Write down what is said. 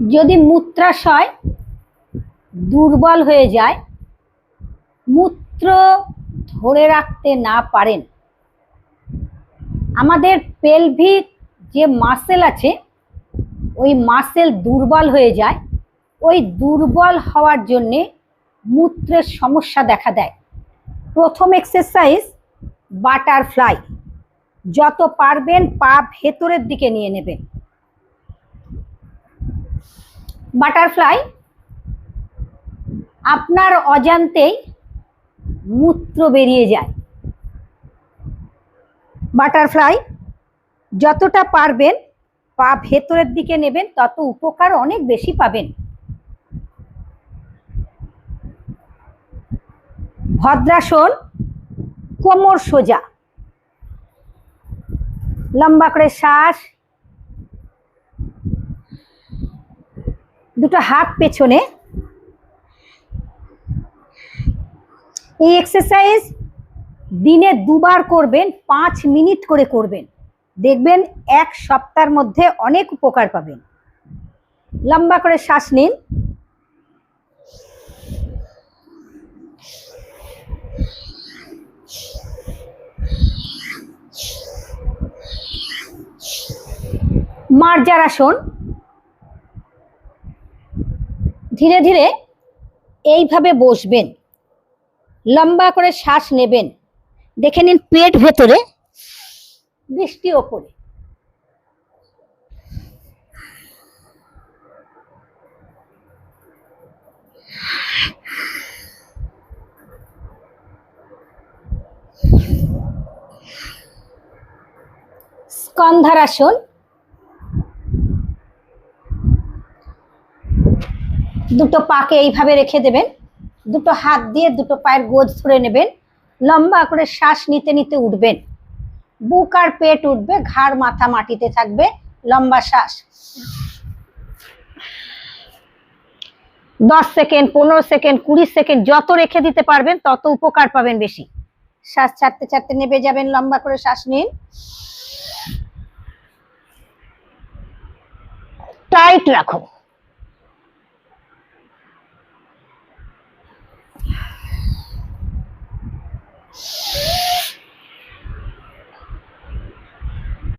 যদি মূত্রাশয় দুর্বল হয়ে যায়, মূত্র ধরে রাখতে না পারেন। আমাদের পেলভিক যে মাসেল আছে, ওই মাসেল দুর্বল হয়ে যায়। ওই দুর্বল হওয়ার জন্যে মূত্রের সমস্যা দেখা দেয়। প্রথম এক্সারসাইজ বাটারফ্লাই যত পারবেন পা ভেতরের দিকে নিয়ে নেবেন। বাটারফ্লাই, আপনার অজান্তেই মূত্র বেরিয়ে যায়। বাটারফ্লাই, যতটা পারবেন পা ভেতরের দিকে নেবেন, তত উপকার অনেক বেশি পাবেন। ভদ্রাসন, কোমর সোজা। লম্বা করে শ্বাস দুটো হাত পেছনে। এই এক্সারসাইজ দিনে দুবার করবেন, পাঁচ মিনিট করে করবেন। দেখবেন এক সপ্তাহের মধ্যে অনেক উপকার পাবেন। লম্বা করে শ্বাস নিন। মার্জার আসন। ধীরে ধীরে এইভাবে বসবেন। লম্বা করে শ্বাস নেবেন। দেখে নিন পেট ভেতরে দৃষ্টি ওপরে। স্কন্ধারাসন দুটো পাকে এইভাবে রেখে দেবেন। দুটো হাত দিয়ে দুটো পায়ের গোজ ধরে নেবেন। লম্বা করে শ্বাস নিতে নিতে উঠবেন। বুক আর পেট উঠবে, ঘাড় মাথা মাটিতে থাকবে। লম্বা শ্বাস। দশ সেকেন্ড, পনেরো সেকেন্ড, কুড়ি সেকেন্ড যত রেখে দিতে পারবেন, তত উপকার পাবেন বেশি। শ্বাস ছাড়তে ছাড়তে নেবে যাবেন, লম্বা করে শ্বাস নিন। টাইট রাখো Shh.